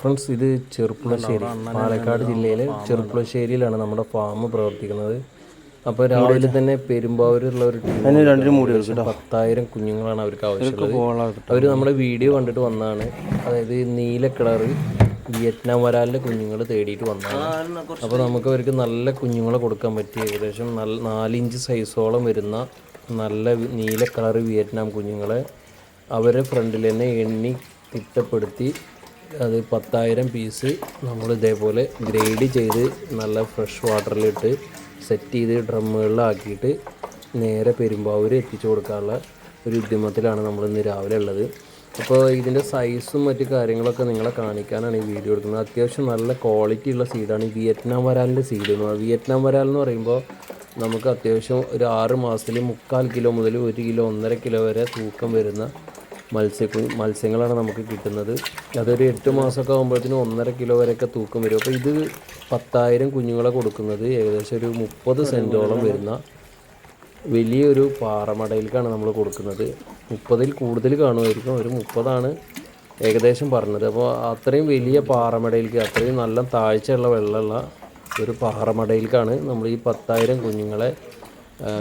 Friends ഇത് ചെറുപ്പുളശ്ശേരി പാലക്കാട് ജില്ലയിലെ ചെറുപ്പുളശ്ശേരിയിലാണ് നമ്മുടെ ഫാം പ്രവർത്തിക്കുന്നത്. അപ്പോൾ രാവിലെ തന്നെ പെരുമ്പാവൂരുള്ള ഒരു ടീം പത്തായിരം കുഞ്ഞുങ്ങളാണ് അവർക്ക് ആവശ്യമുള്ളത്. അവർ നമ്മുടെ വീഡിയോ കണ്ടിട്ട് വന്നാണ്. അതായത് നീല കളറ് വിയറ്റ്നാം വരാലിന്റെ കുഞ്ഞുങ്ങൾ തേടിയിട്ട് വന്നതാണ് അപ്പോൾ നമുക്ക് അവർക്ക് നല്ല കുഞ്ഞുങ്ങളെ കൊടുക്കാൻ പറ്റി. ഏകദേശം നല്ല നാലിഞ്ച് സൈസോളം വരുന്ന നല്ല നീല കളർ വിയറ്റ്നാം കുഞ്ഞുങ്ങളെ അവരെ ഫ്രണ്ടിൽ തന്നെ എണ്ണി തിട്ടപ്പെടുത്തി അത് പത്തായിരം പീസ് നമ്മൾ ഇതേപോലെ ഗ്രേഡ് ചെയ്ത് നല്ല ഫ്രഷ് വാട്ടറിലിട്ട് സെറ്റ് ചെയ്ത് ഡ്രമ്മുകളിലാക്കിയിട്ട് നേരെ പെരുമ്പാവൂർ എത്തിച്ചു കൊടുക്കാനുള്ള ഒരു ഉദ്യമത്തിലാണ് നമ്മൾ ഇന്ന് രാവിലെ ഉള്ളത്. അപ്പോൾ ഇതിന്റെ സൈസും മറ്റു കാര്യങ്ങളൊക്കെ നിങ്ങളെ കാണിക്കാനാണ് ഈ വീഡിയോ എടുക്കുന്നത്. അത്യാവശ്യം നല്ല ക്വാളിറ്റി ഉള്ള സീഡാണ് ഈ വിയറ്റ്നാം വരാലിന്റെ സീഡ് എന്ന് പറയുന്നത്. വിയറ്റ്നാം വരാൽ എന്ന് പറയുമ്പോൾ നമുക്ക് അത്യാവശ്യം ഒരു ആറ് മാസത്തിൽ മുക്കാൽ കിലോ മുതൽ ഒരു കിലോ ഒന്നര കിലോ വരെ തൂക്കം വരുന്ന മത്സ്യ മത്സ്യങ്ങളാണ് നമുക്ക് കിട്ടുന്നത്. അതൊരു എട്ട് മാസമൊക്കെ ആകുമ്പോഴത്തേനും ഒന്നര കിലോ വരെയൊക്കെ തൂക്കം വരും. അപ്പോൾ ഇത് പത്തായിരം കുഞ്ഞുങ്ങളെ കൊടുക്കുന്നത്. ഏകദേശം ഒരു മുപ്പത് സെന്റോളം വരുന്ന വലിയൊരു പാറമടയിലേക്കാണ് നമ്മൾ കൊടുക്കുന്നത്. മുപ്പതിൽ കൂടുതൽ കാണുമായിരിക്കും. ഒരു മുപ്പതാണ് ഏകദേശം പറഞ്ഞത്. അപ്പോൾ അത്രയും വലിയ പാറമടയിലേക്ക് അത്രയും നല്ല താഴ്ചയുള്ള വെള്ളമുള്ള ഒരു പാറമടയിലേക്കാണ് നമ്മൾ ഈ പത്തായിരം കുഞ്ഞുങ്ങളെ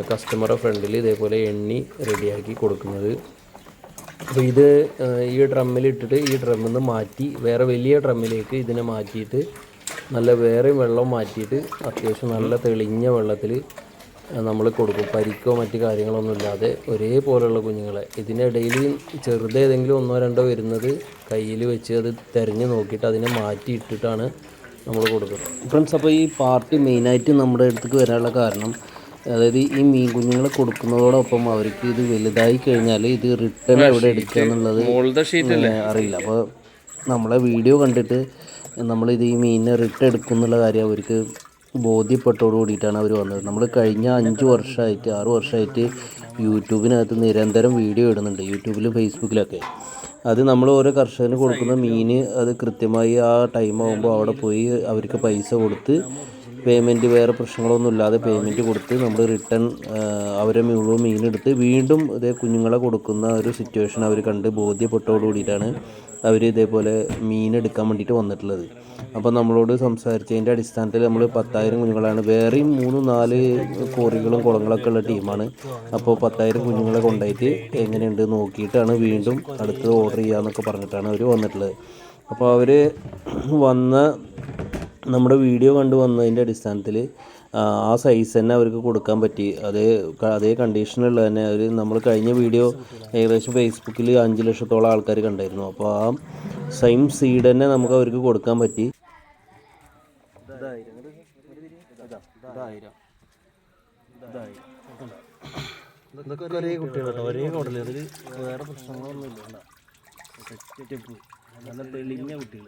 കസ്റ്റമറെ ഫ്രണ്ടിൽ ഇതേപോലെ എണ്ണി റെഡിയാക്കി കൊടുക്കുന്നത്. അപ്പോൾ ഇത് ഈ ഡ്രമ്മിലിട്ടിട്ട് ഈ ഡ്രമ്മിൽ നിന്ന് മാറ്റി വേറെ വലിയ ഡ്രമ്മിലേക്ക് ഇതിനെ മാറ്റിയിട്ട് നല്ല വേറെ വെള്ളം മാറ്റിയിട്ട് അത്യാവശ്യം നല്ല തെളിഞ്ഞ വെള്ളത്തിൽ നമ്മൾ കൊടുക്കും. പരിക്കോ മറ്റു കാര്യങ്ങളൊന്നും ഇല്ലാതെ ഒരേപോലെയുള്ള കുഞ്ഞുങ്ങളെ. ഇതിനിടയിൽ ചെറുതേതെങ്കിലും ഒന്നോ രണ്ടോ വരുന്നത് കയ്യിൽ വെച്ച് അത് തിരഞ്ഞു നോക്കിയിട്ട് അതിനെ മാറ്റിയിട്ടിട്ടാണ് നമ്മൾ കൊടുക്കുന്നത്. ഫ്രണ്ട്സ് അപ്പോൾ ഈ പാർട്ടി മെയിനായിട്ട് നമ്മുടെ അടുത്തേക്ക് വരാനുള്ള കാരണം അതായത് ഈ മീൻ കുഞ്ഞുങ്ങളെ കൊടുക്കുന്നതോടൊപ്പം അവർക്ക് ഇത് വലുതായി കഴിഞ്ഞാൽ ഇത് റിട്ടേൺ എവിടെ എടുക്കുക എന്നുള്ളത് അറിയില്ല. അപ്പോൾ നമ്മളെ വീഡിയോ കണ്ടിട്ട് നമ്മളിത് ഈ മീനിനെ റിട്ടേൺ എടുക്കും എന്നുള്ള കാര്യം അവർക്ക് ബോധ്യപ്പെട്ടോട് കൂടിയിട്ടാണ് അവർ വന്നത്. നമ്മൾ കഴിഞ്ഞ അഞ്ച് വർഷമായിട്ട് ആറ് വർഷമായിട്ട് യൂട്യൂബിനകത്ത് നിരന്തരം വീഡിയോ ഇടുന്നുണ്ട് യൂട്യൂബിലും ഫേസ്ബുക്കിലൊക്കെ. അത് നമ്മൾ ഓരോ കർഷകന് കൊടുക്കുന്ന മീൻ അത് കൃത്യമായി ആ ടൈം ആകുമ്പോൾ അവിടെ പോയി അവർക്ക് പൈസ കൊടുത്ത് പേയ്മെന്റ് വേറെ പ്രശ്നങ്ങളൊന്നും ഇല്ലാതെ പേയ്മെന്റ് കൊടുത്ത് നമ്മൾ റിട്ടേൺ അവരെ മുഴുവൻ മീനെടുത്ത് വീണ്ടും ഇതേ കുഞ്ഞുങ്ങളെ കൊടുക്കുന്ന ഒരു സിറ്റുവേഷൻ അവർ കണ്ട് ബോധ്യപ്പെട്ടോട് കൂടിയിട്ടാണ് അവർ ഇതേപോലെ മീനെടുക്കാൻ വേണ്ടിയിട്ട് വന്നിട്ടുള്ളത്. അപ്പോൾ നമ്മളോട് സംസാരിച്ചതിന്റെ അടിസ്ഥാനത്തിൽ നമ്മൾ പത്തായിരം കുഞ്ഞുങ്ങളാണ്. വേറെയും മൂന്ന് നാല് കോറികളും കുളങ്ങളൊക്കെ ഉള്ള ടീമാണ്. അപ്പോൾ പത്തായിരം കുഞ്ഞുങ്ങളെ കൊണ്ടായിട്ട് എങ്ങനെയുണ്ട് നോക്കിയിട്ടാണ് വീണ്ടും അടുത്തത് ഓർഡർ ചെയ്യാമെന്നൊക്കെ പറഞ്ഞിട്ടാണ് അവർ വന്നിട്ടുള്ളത്. അപ്പോൾ അവർ വന്ന നമ്മുടെ വീഡിയോ കണ്ടു വന്നതിന്റെ അടിസ്ഥാനത്തിൽ ആ സൈസ് തന്നെ അവർക്ക് കൊടുക്കാൻ പറ്റി. അതേ അതേ കണ്ടീഷനുള്ള തന്നെ അവർ നമ്മൾ കഴിഞ്ഞ വീഡിയോ ഏകദേശം ഫേസ്ബുക്കിൽ അഞ്ച് ലക്ഷത്തോളം ആൾക്കാർ കണ്ടായിരുന്നു. അപ്പോൾ ആ സെയിം സീഡ് തന്നെ നമുക്ക് അവർക്ക് കൊടുക്കാൻ പറ്റി. ഒരേ ഒരേ അതിൽ വേറെ നല്ല തെളിഞ്ഞ കുട്ടികൾ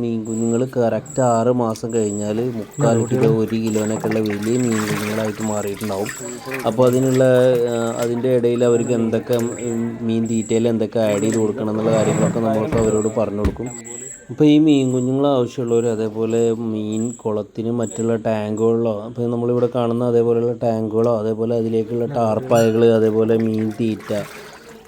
മീൻ കുഞ്ഞുങ്ങൾ കറക്റ്റ് ആറ് മാസം കഴിഞ്ഞാൽ മുക്കാൽ കിലോ ഒരു കിലോനൊക്കെ ഉള്ള വലിയ മീൻ കുഞ്ഞുങ്ങളായിട്ട് മാറിയിട്ടുണ്ടാവും. അപ്പോൾ അതിനുള്ള അതിന്റെ ഇടയിൽ അവർക്ക് എന്തൊക്കെ മീൻ തീറ്റയിൽ എന്തൊക്കെ ആഡ് ചെയ്ത് കൊടുക്കണം എന്നുള്ള കാര്യങ്ങളൊക്കെ നമ്മൾക്ക് അവരോട് പറഞ്ഞു കൊടുക്കും. അപ്പോൾ ഈ മീൻ കുഞ്ഞുങ്ങൾ ആവശ്യമുള്ളവർ അതേപോലെ മീൻ കുളത്തിന് മറ്റുള്ള ടാങ്കുകളിലോ അപ്പോൾ നമ്മളിവിടെ കാണുന്ന അതേപോലെയുള്ള ടാങ്കുകളോ അതേപോലെ അതിലേക്കുള്ള ടാർപ്പായകൾ അതേപോലെ മീൻ തീറ്റ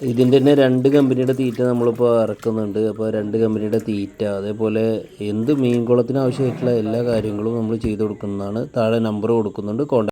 ഇതിന്റെ തന്നെ രണ്ട് കമ്പനിയുടെ തീറ്റ നമ്മളിപ്പോൾ ഇറക്കുന്നുണ്ട് അപ്പോൾ രണ്ട് കമ്പനിയുടെ തീറ്റ അതേപോലെ എന്ത് മീൻ കുളത്തിന് ആവശ്യമായിട്ടുള്ള എല്ലാ കാര്യങ്ങളും നമ്മൾ ചെയ്തു കൊടുക്കുന്നതാണ്. താഴെ നമ്പർ കൊടുക്കുന്നുണ്ട് കോൺടാക്ട്